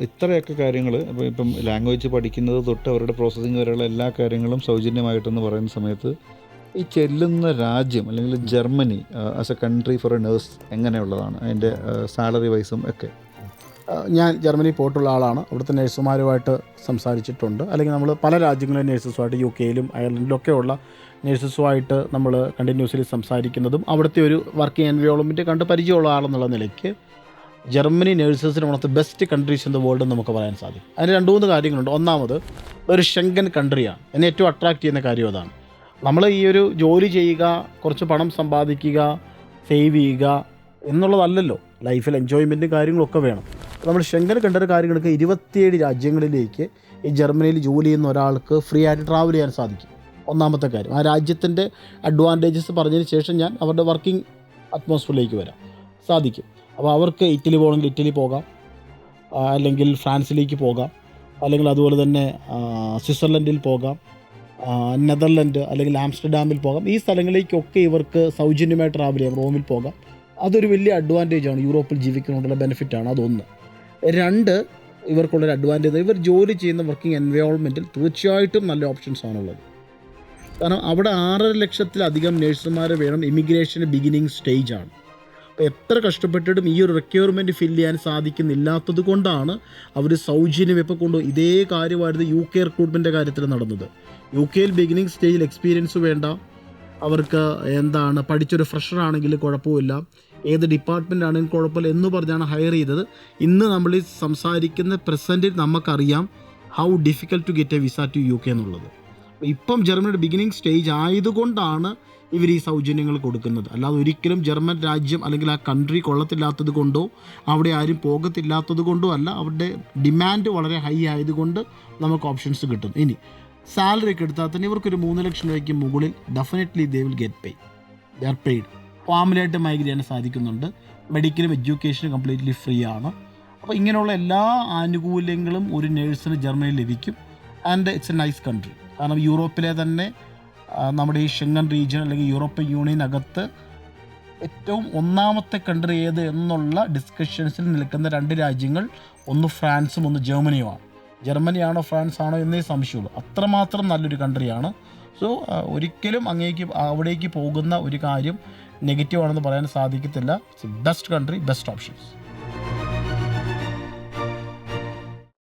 ഇത്രയൊക്കെ കാര്യങ്ങൾ ഇപ്പം ഇപ്പം ലാംഗ്വേജ് പഠിക്കുന്നത് തൊട്ട് അവരുടെ പ്രോസസ്സിങ് വരെയുള്ള എല്ലാ കാര്യങ്ങളും സൗജന്യമായിട്ടെന്ന് പറയുന്ന സമയത്ത് ഈ ചെല്ലുന്ന രാജ്യം അല്ലെങ്കിൽ Germany as a country for a nurse എങ്ങനെയുള്ളതാണ്? അതിന്റെ സാലറി വൈസും ഒക്കെ. ഞാൻ ജർമ്മനി പോയിട്ടുള്ള ആളാണ്. അവിടുത്തെ നഴ്സുമാരുമായിട്ട് സംസാരിച്ചിട്ടുണ്ട്. അല്ലെങ്കിൽ നമ്മൾ പല രാജ്യങ്ങളിലെ നഴ്സസുമായിട്ട് യു കെയിലും അയർലൻഡിലും ഒക്കെ ഉള്ള നഴ്സസുമായിട്ട് നമ്മൾ കണ്ടിന്യൂസ്ലി സംസാരിക്കുന്നതും അവിടുത്തെ ഒരു വർക്കിംഗ് എൻവയോൺമെന്റ് കണ്ട് പരിചയമുള്ള ആളെന്നുള്ള നിലയ്ക്ക് Germany നേഴ്സസിന് one of the best countries in the world എന്ന് നമുക്ക് പറയാൻ സാധിക്കും. അതിന് രണ്ട് മൂന്ന് കാര്യങ്ങളുണ്ട്. ഒന്നാമത് ഒരു ഷെങ്കൻ കൺട്രിയാണ് എന്നെ ഏറ്റവും അട്രാക്റ്റ് ചെയ്യുന്ന കാര്യം അതാണ്. നമ്മൾ ഈ ഒരു ജോലി ചെയ്യുക കുറച്ച് പണം സമ്പാദിക്കുക സേവ് ചെയ്യുക എന്നുള്ളതല്ലല്ലോ. ലൈഫിൽ എൻജോയ്മെന്റും കാര്യങ്ങളൊക്കെ വേണം. നമ്മൾ ഷെങ്കൻ കണ്ട ഒരു കാര്യങ്ങൾക്ക് ഇരുപത്തിയേഴ് രാജ്യങ്ങളിലേക്ക് ഈ ജർമ്മനിയിൽ ജോലി ചെയ്യുന്ന ഒരാൾക്ക് ഫ്രീ ആയിട്ട് ട്രാവൽ ചെയ്യാൻ സാധിക്കും. ഒന്നാമത്തെ കാര്യം ആ രാജ്യത്തിന്റെ അഡ്വാന്റേജസ് പറഞ്ഞതിന് ശേഷം ഞാൻ അവരുടെ വർക്കിംഗ് അറ്റ്മോസ്ഫിയറിലേക്ക് വരാം. സാധിക്കും. അപ്പോൾ അവർക്ക് ഇറ്റലി പോകണമെങ്കിൽ ഇറ്റലി പോകാം. അല്ലെങ്കിൽ ഫ്രാൻസിലേക്ക് പോകാം. അല്ലെങ്കിൽ അതുപോലെ തന്നെ സ്വിറ്റ്സർലൻഡിൽ പോകാം. നെതർലൻഡ് അല്ലെങ്കിൽ ആംസ്റ്റർഡാമിൽ പോകാം. ഈ സ്ഥലങ്ങളിലേക്കൊക്കെ ഇവർക്ക് സൗജന്യമായി ട്രാവൽ ചെയ്യാം. റോമിൽ പോകാം. അതൊരു വലിയ അഡ്വാന്റേജ് ആണ്. യൂറോപ്പിൽ ജീവിക്കുന്നതുകൊണ്ടുള്ള ആണ് അതൊന്ന്. രണ്ട് ഇവർക്കുള്ളൊരു അഡ്വാന്റേജ് ഇവർ ജോലി ചെയ്യുന്ന വർക്കിംഗ് എൻവയോൺമെന്റിൽ തീർച്ചയായിട്ടും നല്ല ഓപ്ഷൻസ് ആണുള്ളത്. കാരണം അവിടെ ആറര ലക്ഷത്തിലധികം നഴ്സുമാർ വേണം. ഇമിഗ്രേഷൻ ബിഗിനിങ് സ്റ്റേജ് ആണ്. അപ്പോൾ എത്ര കഷ്ടപ്പെട്ടിട്ടും ഈ ഒരു റിക്വയർമെന്റ് ഫില്ല് ചെയ്യാൻ സാധിക്കുന്നില്ലാത്തത് കൊണ്ടാണ് അവർ സൗജന്യം ഇപ്പോൾ കൊണ്ട് ഇതേ കാര്യമായിരുന്നു യു കെ റിക്രൂട്ട്മെന്റിന്റെ കാര്യത്തിൽ നടന്നത്. യു കെയിൽ ബിഗിനിങ് സ്റ്റേജിൽ എക്സ്പീരിയൻസ് വേണ്ട. അവർക്ക് എന്താണ് പഠിച്ചൊരു ഫ്രഷർ ആണെങ്കിൽ കുഴപ്പമില്ല. ഏത് ഡിപ്പാർട്ട്മെന്റ് ആണെങ്കിലും കുഴപ്പമില്ല എന്ന് പറഞ്ഞാണ് ഹയർ ചെയ്തത്. ഇന്ന് നമ്മൾ സംസാരിക്കുന്ന പ്രസന്റിൽ നമുക്കറിയാം how difficult to get a visa to U K എന്നുള്ളത്. ഇപ്പം ജർമ്മനിയുടെ ബിഗിനിങ് സ്റ്റേജ് ആയതുകൊണ്ടാണ് ഇവർ ഈ സൗജന്യങ്ങൾ കൊടുക്കുന്നത്. അല്ലാതെ ഒരിക്കലും ജർമ്മൻ രാജ്യം അല്ലെങ്കിൽ ആ കൺട്രി കൊള്ളത്തില്ലാത്തത് കൊണ്ടോ അവിടെ ആരും പോകത്തില്ലാത്തത് കൊണ്ടോ അല്ല അവരുടെ ഡിമാൻഡ് വളരെ ഹൈ ആയതുകൊണ്ട് നമുക്ക് ഓപ്ഷൻസ് കിട്ടും ഇനി സാലറി ഒക്കെ എടുത്താൽ തന്നെ ഇവർക്കൊരു മൂന്ന് ലക്ഷം രൂപയ്ക്ക് മുകളിൽ definitely they will get pay they are paid ഫാമിലിയായിട്ട് മൈഗ്രേറ്റ് ചെയ്യാൻ സാധിക്കുന്നുണ്ട്. മെഡിക്കലും എഡ്യൂക്കേഷനും കംപ്ലീറ്റ്ലി ഫ്രീ ആണ്. അപ്പോൾ ഇങ്ങനെയുള്ള എല്ലാ ആനുകൂല്യങ്ങളും ഒരു നേഴ്സിന് ജർമ്മനിയിൽ ലഭിക്കും. And it's a nice country കാരണം യൂറോപ്പിലെ തന്നെ നമ്മുടെ ഈ ഷെങ്കൻ റീജിയൻ അല്ലെങ്കിൽ യൂറോപ്യൻ യൂണിയനകത്ത് ഏറ്റവും ഒന്നാമത്തെ കൺട്രി ഏത് എന്നുള്ള ഡിസ്കഷൻസിൽ നിൽക്കുന്ന രണ്ട് രാജ്യങ്ങൾ ഒന്ന് ഫ്രാൻസും ഒന്ന് ജർമ്മനിയുമാണ്. ജർമ്മനിയാണോ ഫ്രാൻസ് ആണോ എന്നേ സംശയമുള്ളൂ. അത്രമാത്രം നല്ലൊരു കൺട്രിയാണ് സോ ഒരിക്കലും അങ്ങേക്ക് അവിടേക്ക് പോകുന്ന ഒരു കാര്യം നെഗറ്റീവ് ആണെന്ന് പറയാൻ സാധിക്കത്തില്ല. Best country best options